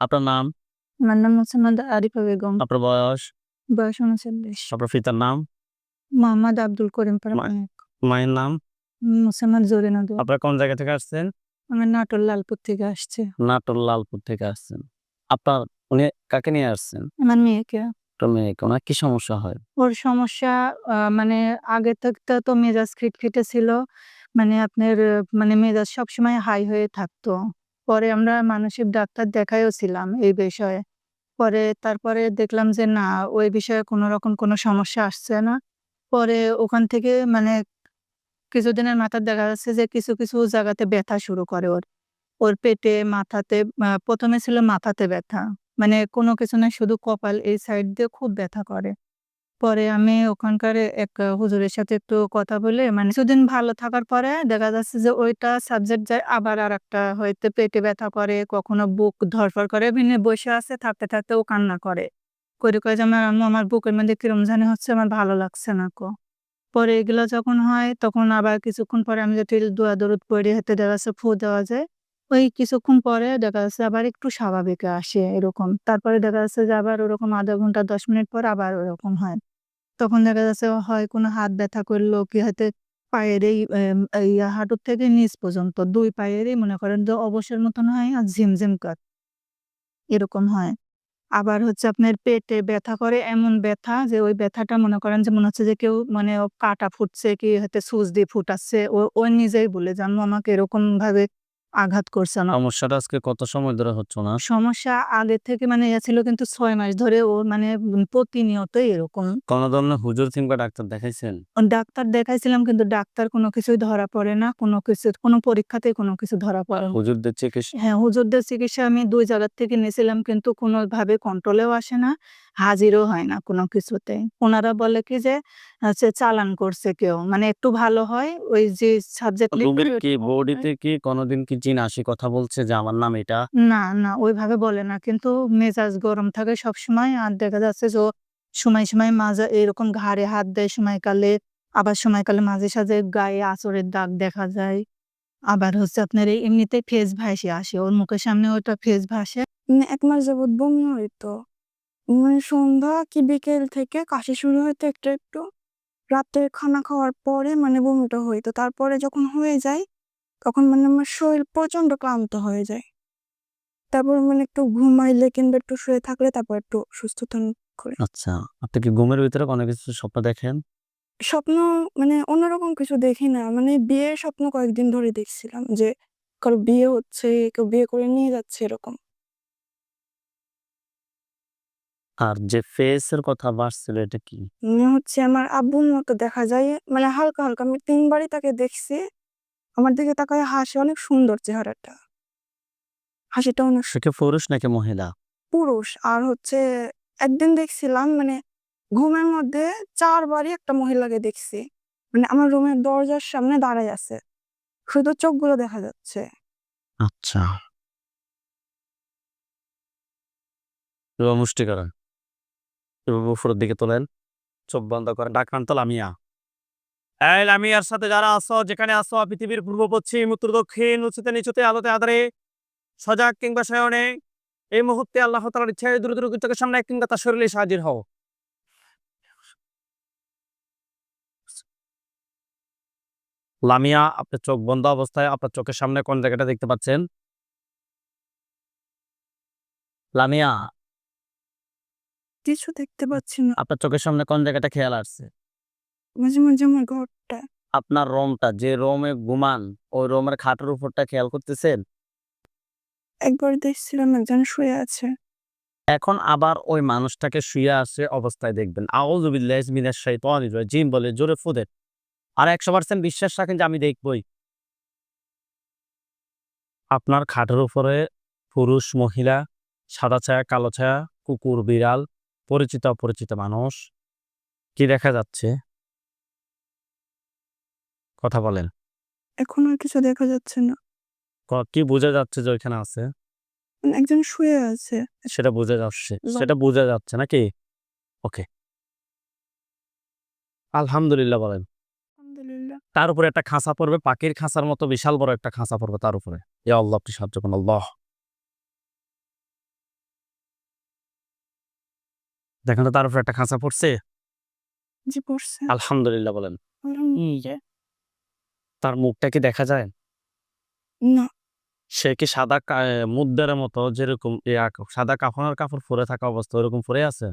আপনার নাম? আমার নাম মোসাম্মদ আরিফা বেগম। আপনার বয়স? বয়স উনচল্লিশ। আপনার পিতার নাম? মোহাম্মদ আব্দুল করিম মা- মায়ের নাম? মোসাম্মদ জরিনাদু আপনার কোন জায়গা থেকে আসছেন? আমার নাটোর লালপুর থেকে আসছে। নাটোর লালপুর থেকে আসছেন। আপনার উনি কাকে নিয়ে আসছেন? আমার মেয়েকে। তো মেয়েকে ওনার কি সমস্যা হয়? ওর সমস্যা মানে আগে থেকে তো মেজাজ খিটখিটে ছিল। মানে আপনার মানে মেজাজ সবসময় হাই হয়ে থাকতো। পরে আমরা মানসিক ডাক্তার দেখাইও ছিলাম এই বিষয়ে। পরে তারপরে দেখলাম যে, না, ওই বিষয়ে কোনো রকম কোনো সমস্যা আসছে না। পরে ওখান থেকে মানে কিছুদিনের মাথায় দেখা যাচ্ছে যে, কিছু কিছু জায়গাতে ব্যথা শুরু করে ওর। ওর পেটে, মাথাতে প্রথমে ছিল মাথাতে ব্যথা। মানে কোনো কিছু না, শুধু কপাল, এই সাইড দিয়ে খুব ব্যথা করে। পরে আমি ওখানকার এক হুজুরের সাথে একটু কথা বলে মানে কিছুদিন ভালো থাকার পরে দেখা যাচ্ছে যে ওইটা সাবজেক্ট যায় আবার আর একটা হয়তো পেটে ব্যথা করে, কখনো বুক ধরফর করে এমনি বসে আছে, থাকতে থাকতে ও কান্না করে। করে করে আমার আম্মু, আমার বুকের মধ্যে কিরম জানি হচ্ছে, আমার ভালো লাগছে না কো। পরে এগুলো যখন হয়, তখন আবার কিছুক্ষণ পরে আমি যদি দোয়া দরুদ পড়ে হাতে দেখা যাচ্ছে ফু দেওয়া যায়। ওই কিছুক্ষণ পরে দেখা যাচ্ছে আবার একটু স্বাভাবিক আসে এরকম। তারপরে দেখা যাচ্ছে যে আবার ওরকম আধা ঘণ্টা, দশ মিনিট পর আবার ওরকম হয়। তখন দেখা যাচ্ছে হয় কোনো হাত ব্যথা করল কি হয়তো পায়ের এই হাঁটুর থেকে নিচ পর্যন্ত, দুই পায়েরই মনে করেন যে অবসর মতন হয় আর ঝিমঝিম কাট এরকম হয়। আবার হচ্ছে আপনার পেটে ব্যথা করে এমন ব্যথা যে ওই ব্যথাটা মনে করেন যে মনে হচ্ছে যে কেউ মানে কাটা ফুটছে, কি হয়তো সুচ দিয়ে ফুটাচ্ছে, ও ও নিজেই বলে যে আমাকে এরকম ভাবে আঘাত করছে না। সমস্যাটা আজকে কত সময় ধরে হচ্ছে না? সমস্যা আগে থেকে মানে ইয়ে ছিল কিন্তু ছয় মাস ধরে ও মানে উম প্রতিনিয়তই এরকম। কোন ধরনের হুজুর কিংবা ডাক্তার দেখাইছেন? ডাক্তার দেখাইছিলাম কিন্তু ডাক্তার কোনো কিছুই ধরা পড়ে না কোনো কিছু কোনো পরীক্ষাতেই কোনো কিছু ধরা পড়ে হুজুরদের চিকিৎসা হ্যাঁ হুজুরদের চিকিৎসা আমি দুই জায়গার থেকে নিয়েছিলাম কিন্তু কোনোভাবে কন্ট্রোলেও আসে না। হাজিরও হয় না কোনো কিছুতে। ওনারা বলে কি যে হচ্ছে চালান করছে কেউ। মানে একটু ভালো হয় ওই যে সাবজেক্ট রোগীর কি বডিতে কি কোনোদিন কি জিন আসি কথা বলছে যে আমার নাম এটা না না ওইভাবে বলে না। কিন্তু মেজাজ গরম থাকে সব সময় আর দেখা যাচ্ছে যে সময় সময় মাঝে এরকম ঘাড়ে হাত দেয় সময়কালে আবার সময়কালে মাঝে সাঝে গায়ে আঁচড়ের দাগ দেখা যায়। আবার হচ্ছে আপনার এই এমনিতে ফেস ভাসে আসে। ওর মুখের সামনে ওটা ফেস ভাসে। এক মাস যাবৎ বমি হইতো মানে সন্ধ্যা কি বিকেল থেকে কাশি শুরু হইতো একটু একটু। রাতে খানা খাওয়ার পরে মানে বমিটা হইতো তারপরে যখন হয়ে যায় তখন মানে আমার শরীর প্রচণ্ড ক্লান্ত হয়ে যায়। তারপর মানে একটু ঘুমাইলে কিংবা একটু শুয়ে থাকলে তারপর একটু সুস্থতা করে। আচ্ছা আপনি কি ঘুমের ভিতরে কোনো কিছু স্বপ্ন দেখেন? স্বপ্ন মানে অন্যরকম কিছু দেখি না। মানে বিয়ের স্বপ্ন কয়েকদিন ধরে দেখছিলাম যে কারও বিয়ে হচ্ছে কেউ বিয়ে করে নিয়ে যাচ্ছে এরকম। আর যে ফেস এর কথা বাড়ছিল এটা কি? মনে হচ্ছে আমার আব্বুর মতো দেখা যায় মানে হালকা হালকা। আমি তিনবারই তাকে দেখছি। আমার দিকে তাকায় হাসে অনেক সুন্দর চেহারাটা। হাসিটা অনেক সে কি পুরুষ নাকি মহিলা? পুরুষ। আর হচ্ছে একদিন দেখছিলাম মানে ঘুমের মধ্যে চারবারই একটা মহিলাকে দেখছি। মানে আমার রুমের দরজার সামনে দাঁড়ায় আছে। শুধু চোখগুলো দেখা যাচ্ছে। আচ্ছা। এবার এবার উপরের দিকে তোলেন। চোখ বন্ধ করেন। ডাকান তো লামিয়া। এই লামিয়ার সাথে যারা আসো যেখানে আসো পৃথিবীর পূর্ব, পশ্চিম, উত্তর, দক্ষিণ উঁচুতে নিচুতে, আলোতে আধারে, সজাগ কিংবা শয়নে, এই মুহূর্তে আল্লাহ তালার ইচ্ছায় দ্রুত চোখের সামনে কিংবা তার শরীরে হাজির হও। লামিয়া, আপনার চোখ বন্ধ অবস্থায় আপনার চোখের সামনে কোন জায়গাটা দেখতে পাচ্ছেন? লামিয়া কিছু দেখতে পাচ্ছি না। আপনার চোখের সামনে কোন জায়গাটা খেয়াল আসছে? মাঝে মাঝে আমার ঘরটা। আপনার রোমটা যে রোমে ঘুমান ওই রোমের খাটের উপরটা খেয়াল করতেছেন? একবার দেখছিলাম একজন শুয়ে আছে। এখন আবার ওই মানুষটাকে শুয়ে আসে অবস্থায় দেখবেন। আউজুবিল্লাহ মিনাশ শাইতানির রাজিম বলে জোরে ফুদেন আর একশো পার্সেন্ট বিশ্বাস রাখেন যে আমি দেখবই। আপনার খাটের উপরে পুরুষ মহিলা সাদা ছায়া কালো ছায়া কুকুর বিড়াল পরিচিত অপরিচিত মানুষ কি দেখা যাচ্ছে? কথা বলেন। এখন আর কিছু দেখা যাচ্ছে না। ক- কি বোঝা যাচ্ছে যে ওইখানে আছে? মানে একজন শুয়ে আছে। সেটা বোঝা যাচ্ছে সেটা বোঝা যাচ্ছে নাকি? ওকে। আলহামদুলিল্লাহ বলেন। আলহামদুলিল্লাহ। তার উপরে একটা খাঁচা পড়বে পাখির খাঁচার মতো বিশাল বড় একটা খাঁচা পড়বে তার উপরে। ইয়া আল্লাহ আপনি সাহায্য করুন আল্লাহ। দেখেন তো তার উপরে একটা খাঁচা পড়ছে। জি পড়ছে। আলহামদুলিল্লাহ বলেন। তার মুখটা কি দেখা যায়? না। সে কি সাদা মুদ্রার মতো যেরকম সাদা কাফনের কাপড় পরে থাকা অবস্থা ওরকম পরে আছে?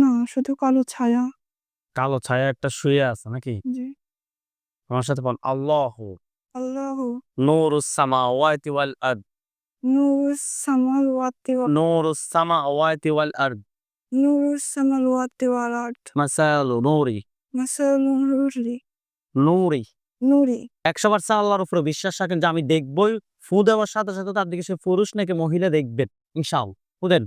না শুধু কালো ছায়া। কালো ছায়া একটা শুয়ে আছে নাকি? জি। আমার সাথে বল আল্লাহ আল্লাহ নূরুস সামাওয়াতি ওয়াল আরদ। সামাওয়াতি ওয়া নূরুস সামাওয়াতি ওয়াল আরদ নূরুস সামাওয়াতি ওয়াল আরদ মাসালু নূরি মাসালু নূরি একশো পার্সেন্ট আল্লাহর উপরে বিশ্বাস রাখেন যে আমি দেখবই ফু দেওয়ার সাথে সাথে তার দিকে সে পুরুষ নাকি মহিলা দেখবেন ইনশাল ফু দেন।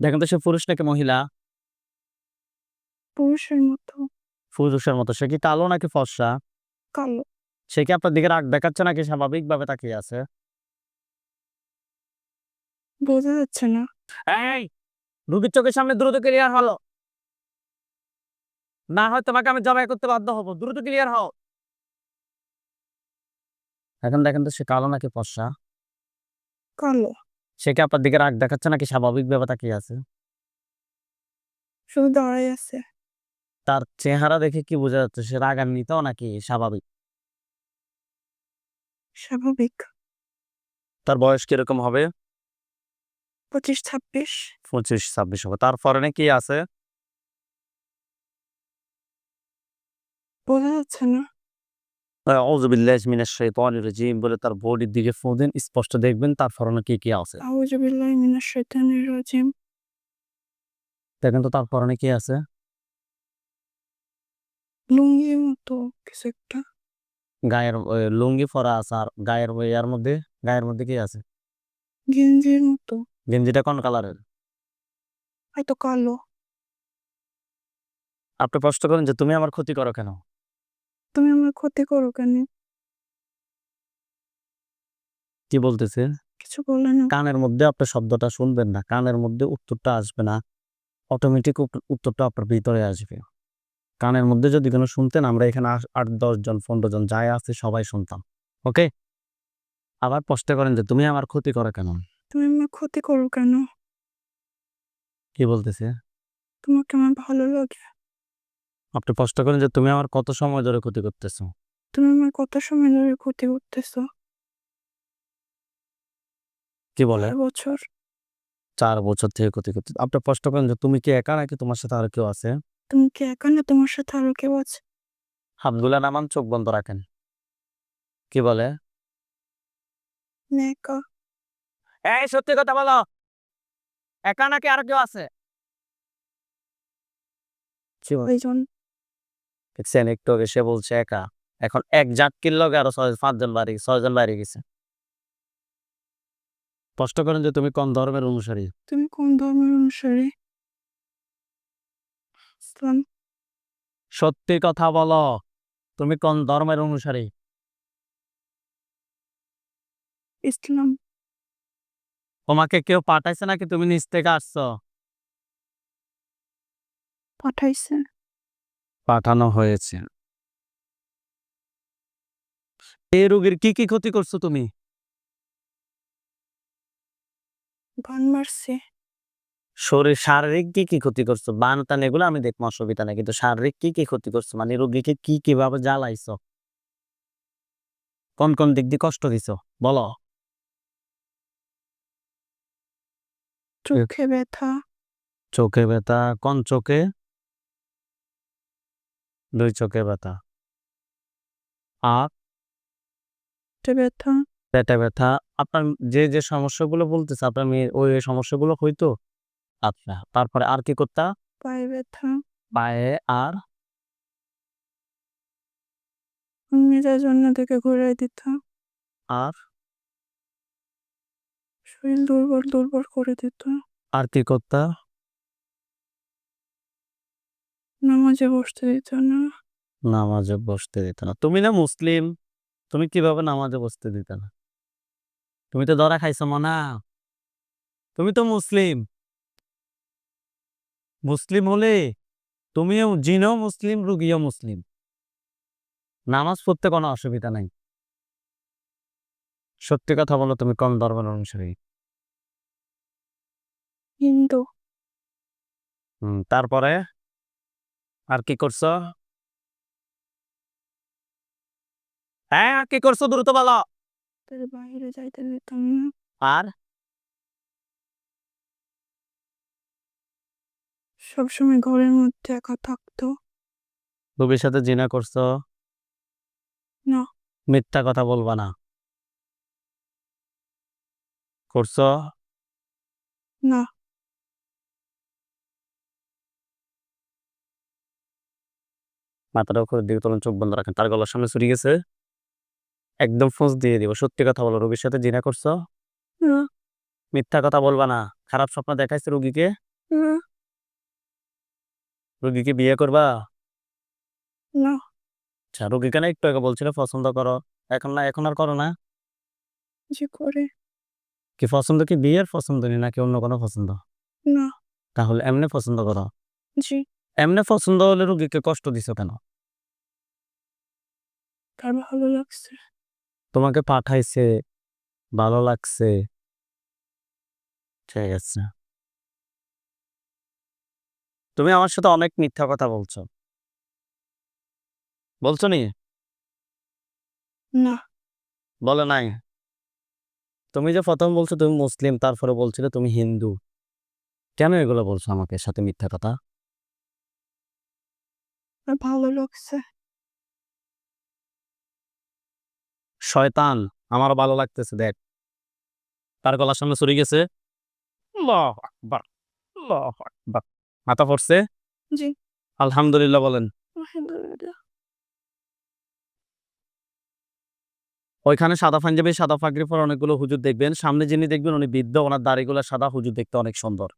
দেখেন তো সে পুরুষ নাকি মহিলা? পুরুষের মতো। পুরুষের মতো। সে কি কালো নাকি ফর্সা? কালো। সে কি আপনার দিকে রাগ দেখাচ্ছে নাকি স্বাভাবিকভাবে তাকিয়ে আছে? বোঝা যাচ্ছে না। এই রুগীর চোখের সামনে দ্রুত ক্লিয়ার হলো। না হয় তোমাকে আমি জবাই করতে বাধ্য হব। দ্রুত ক্লিয়ার হও। এখন দেখেন তো সে কালো নাকি ফর্সা? কালো। সে কি আপনার দিকে রাগ দেখাচ্ছে নাকি স্বাভাবিকভাবে তাকিয়ে আছে? শুধু দাঁড়াই আছে। তার চেহারা দেখে কি বোঝা যাচ্ছে? সে রাগান্বিত নাকি স্বাভাবিক? স্বাভাবিক। তার বয়স কীরকম হবে? পঁচিশ ছাব্বিশ পঁচিশ ছাব্বিশ হবে। তার ফরেনে কি আছে? বোঝা যাচ্ছে না। আউযুবিল্লাহি মিনাশ শাইতানির রাজিম বলে তার বডির দিকে দিন স্পষ্ট দেখবেন তার ফরনে কি কি আছে। আউযু বিল্লাহি মিনাশ শাইতানির রাজিম। দেখেন তো তার ফরনে কি আছে? মতো কিছু একটা। গায়ের লুঙ্গি পরা আছে আর গায়ের ইয়ার মধ্যে গায়ের মধ্যে কি আছে? গেঞ্জির মতো। গেঞ্জিটা কোন কালারের? হয়তো কালো। আপনি প্রশ্ন করেন যে তুমি আমার ক্ষতি করো কেন? তুমি আমার ক্ষতি করো কেন? কি বলতেছে? কিছু বলে না। কানের মধ্যে আপনি শব্দটা শুনবেন না কানের মধ্যে উত্তরটা আসবে না। অটোমেটিক উত্তরটা আপনার ভিতরে আসবে। কানের মধ্যে যদি কোনো শুনতেন আমরা এখানে আট দশ জন পনেরো জন যাই আছে সবাই শুনতাম ওকে? আবার প্রশ্ন করেন যে তুমি আমার ক্ষতি করো কেন? তুমি আমার ক্ষতি করো কেন? কি বলতেছে? তোমাকে আমার ভালো লাগে। আপনি প্রশ্ন করেন যে তুমি আমার কত সময় ধরে ক্ষতি করতেছো? তুমি আমার কত সময় ধরে ক্ষতি করতেছো? কি বলে? চার বছর। চার বছর থেকে ক্ষতি করতে আপনি প্রশ্ন করেন যে তুমি কি একা নাকি তোমার সাথে আর কেউ আছে? তুমি কি একা না তোমার সাথে আরও কেউ আছে? হামদুল্লাহ নামান চোখ বন্ধ রাখেন। কি বলে? একা এই সত্যি কথা বলো। একা নাকি আর কেউ আছে? কি দেখছেন একটু আগে সে বলছে একা। এখন এক জাটকির লগে আরও ছয় পাঁচজন বাড়ি ছয়জন বাড়ি গেছে। স্পষ্ট করেন যে তুমি কোন ধর্মের অনুসারী? তুমি কোন ধর্মের অনুসারী? ইসলাম সত্যি কথা বলো তুমি কোন ধর্মের অনুসারী? ইসলাম। তোমাকে কেউ পাঠাইছে নাকি তুমি নিজ থেকে আসছো? পাঠাইছে। পাঠানো হয়েছে। এই রোগীর কি কি ক্ষতি করছ তুমি? মারছে। শরীর শারীরিক কি কি ক্ষতি করছ? বান টান এগুলো আমি দেখব অসুবিধা নেই। কিন্তু শারীরিক কি কি ক্ষতি করছ? মানে রোগীকে কি কীভাবে জ্বালাইছো? কোন কোন দিক দিয়ে কষ্ট দিছো? বলো। চোখে ব্যথা। চোখে ব্যথা। কোন চোখে? দুই চোখে ব্যথা। আর? পেটে ব্যথা। পেটে ব্যথা। আপনার যে যে সমস্যাগুলো বলতেছে আপনার মেয়ে ওই ওই সমস্যাগুলো হইতো? আচ্ছা তারপরে আর কি করতা? পায়ে ব্যথা। পায়ে আর? মেজাজ অন্য দিকে ঘুরাই দিত। আর? শরীর দুর্বল দুর্বল করে দিত। আর কি করতা? নামাজে বসতে দিত না। নামাজে বসতে দিত না। তুমি না মুসলিম তুমি কীভাবে নামাজে বসতে দিত না? তুমি তো ধরা খাইছো মনা। তুমি তো মুসলিম। মুসলিম হলে তুমিও জিনও মুসলিম রুগীও মুসলিম। নামাজ পড়তে কোনো অসুবিধা নাই। সত্যি কথা বলো তুমি কোন ধর্মের অনুসারী? হিন্দু। তারপরে? আর কি করছ? হ্যাঁ কি করছ দ্রুত বলো। বাইরে যাইতে দিতাম আর? সবসময় ঘরের মধ্যে একা থাকতো। রবির সাথে জিনা করছ? না। মিথ্যা কথা বলবা না। করছ? না। মাথাটা উপরের দিকে তোলেন চোখ বন্ধ রাখেন। তার গলার সামনে চুরি গেছে। একদম ফোঁস দিয়ে দিব। সত্যি কথা বলো রবির সাথে জিনা করছ? মিথ্যা কথা বলবা না। খারাপ স্বপ্ন দেখাইছে রুগীকে? রুগীকে বিয়ে করবা? না। আচ্ছা রুগীকে না একটু আগে বলছিল পছন্দ করো। এখন না এখন আর করো না? যে করে। কি পছন্দ কি বিয়ের পছন্দ নি নাকি অন্য কোনো পছন্দ? না। তাহলে এমনি পছন্দ করো। জি। এমনি পছন্দ হলে রুগীকে কষ্ট দিছো কেন? তার ভালো লাগছে। তোমাকে পাঠাইছে ভালো লাগছে। ঠিক আছে। তুমি আমার সাথে অনেক মিথ্যা কথা বলছো। বলছো নি? না। বলে নাই? তুমি যে প্রথম বলছো তুমি মুসলিম তারপরে বলছিলে তুমি হিন্দু। কেন এগুলো বলছো আমাকে সাথে মিথ্যা কথা? ভালো লাগছে। শয়তান আমার ভালো লাগতেছে দেখ। তার গলার সামনে চুরি গেছে। আল্লাহু আকবার, আল্লাহু আকবার। মাথা পড়ছে? জি। আলহামদুলিল্লাহ বলেন। আলহামদুলিল্লাহ। ওইখানে সাদা পাঞ্জাবি সাদা পাগড়ি পর অনেকগুলো হুজুর দেখবেন। সামনে যিনি দেখবেন উনি বৃদ্ধ ওনার দাড়িগুলো সাদা হুজুর দেখতে অনেক সুন্দর।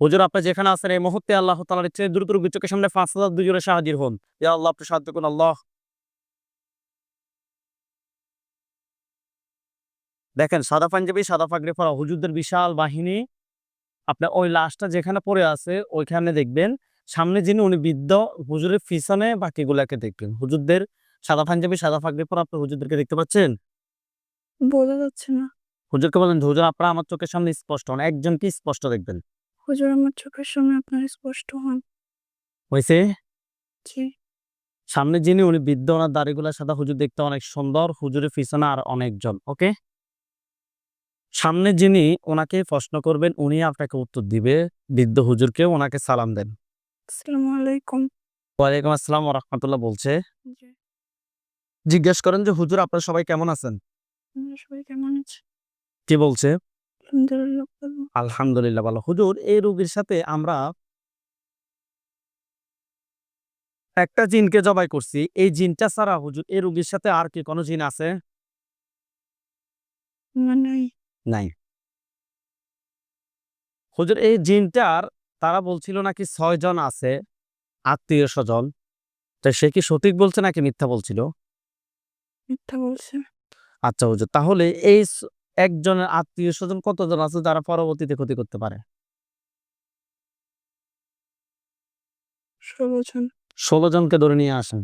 হুজুর আপনি যেখানে আছেন এই মুহূর্তে আল্লাহ তালার ইচ্ছে দ্রুত চোখের সামনে পাঁচ হাজার দুজনে সাহায্য হন। ইয়া আল্লাহ আপনি সাহায্য করুন আল্লাহ। দেখেন সাদা পাঞ্জাবি সাদা পাগড়ি পরা হুজুরদের বিশাল বাহিনী আপনার ওই লাশটা যেখানে পড়ে আছে ওইখানে দেখবেন সামনে যিনি উনি বৃদ্ধ হুজুরের পিছনে বাকিগুলাকে দেখবেন। হুজুরদের সাদা পাঞ্জাবি সাদা পাগড়ি পরা আপনি হুজুরদেরকে দেখতে পাচ্ছেন? বোঝা যাচ্ছে না। হুজুরকে বলেন হুজুর আপনারা আমার চোখের সামনে স্পষ্ট হন। একজনকে স্পষ্ট দেখবেন। হুজুর আমার চোখের সামনে আপনার স্পষ্ট হন। হয়েছে সামনে যিনি উনি বৃদ্ধ ওনার দাড়িগুলার সাদা হুজুর দেখতে অনেক সুন্দর। হুজুরের পিছনে আর অনেকজন ওকে? সামনে যিনি ওনাকে প্রশ্ন করবেন উনি আপনাকে উত্তর দিবে। বৃদ্ধ হুজুরকে ওনাকে সালাম দেন। আসসালামু আলাইকুম। ওয়ালাইকুম আসসালাম রহমতুল্লাহ বলছে। জিজ্ঞেস করেন যে হুজুর আপনারা সবাই কেমন আছেন? সবাই কেমন আছে? কি বলছে? আলহামদুলিল্লাহ ভালো। হুজুর এই রোগীর সাথে আমরা একটা জিনকে জবাই করছি। এই জিনটা ছাড়া হুজুর এই রোগীর সাথে আর কি কোনো জিন আছে? মানে নাই। হুজুর এই জিনটার তারা বলছিল নাকি ছয় জন আছে আত্মীয় স্বজন। তো সে কি সঠিক বলছে নাকি মিথ্যা বলছিল? মিথ্যা বলছে। আচ্ছা হুজুর তাহলে এই একজনের আত্মীয় স্বজন কতজন আছে যারা পরবর্তীতে ক্ষতি করতে পারে? ষোলো জনকে ধরে নিয়ে আসেন।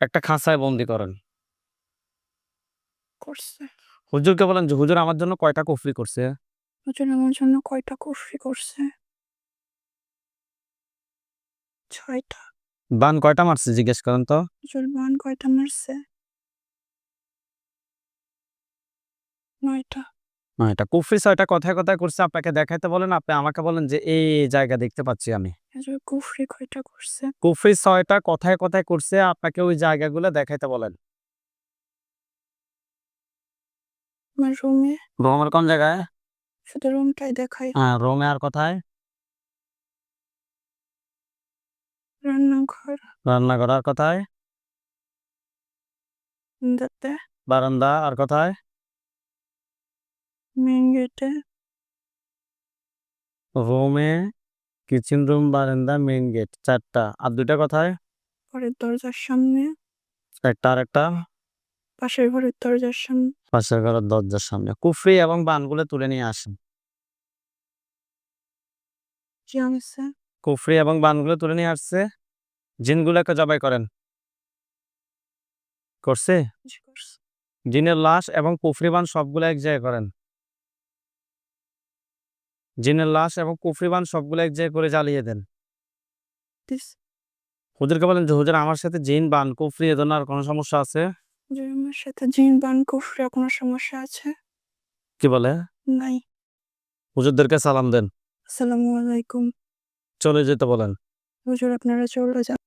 একটা খাঁচায় বন্দি করেন। করছে। হুজুরকে বলেন যে হুজুর আমার জন্য কয়টা কুফরি করছে? হুজুর আমার জন্য কয়টা কুফরি করছে? ছয়টা। বান কয়টা মারছে জিজ্ঞেস করেন তো? হুজুর বান কয়টা মারছে? নয়টা। এটা কুফরি ছয়টা কথায় কথায় করছে আপনাকে দেখাইতে বলেন আপনি আমাকে বলেন যে এই জায়গা দেখতে পাচ্ছি আমি। কুফরি কয়টা করছে? কুফরি ছয়টা কথায় কথায় করছে আপনাকে ওই জায়গাগুলো দেখাইতে বলেন। আমার রুমে রোমের কোন জায়গায়? শুধু রুমটাই দেখাই। হ্যাঁ রোমে আর কথায়? রান্নাঘর। রান্না করার কথায়? যাতে বারান্দা আর কথায়? মেন গেটে রোমে কিচেন রুম বারান্দা মেইন গেট চারটা। আর দুইটা কথায়? ঘরের দরজার সামনে। একটা আর একটা। পাশের ঘরের দরজার সামনে। পাশের ঘরের দরজার সামনে। কুফরি এবং বানগুলো তুলে নিয়ে আসেন। কুফরি এবং বানগুলো তুলে নিয়ে আসছে। জিনগুলোকে জবাই করেন। করছে? জিনের লাশ এবং কুফরি বান সবগুলো এক জায়গায় করেন। জিনের লাশ এবং কুফরিবান সবগুলো এক জায়গায় করে জ্বালিয়ে দেন। হুজুরকে বলেন যে হুজুর আমার সাথে জিন বান কুফরি এ ধরনের আর কোনো সমস্যা আছে? যে আমার সাথে জিন বান কুফরে কোনো সমস্যা আছে? কি বলে? নাই। হুজুরদেরকে সালাম দেন। আসসালামু আলাইকুম। চলে যেতে বলেন। হুজুর আপনারা চলে যান।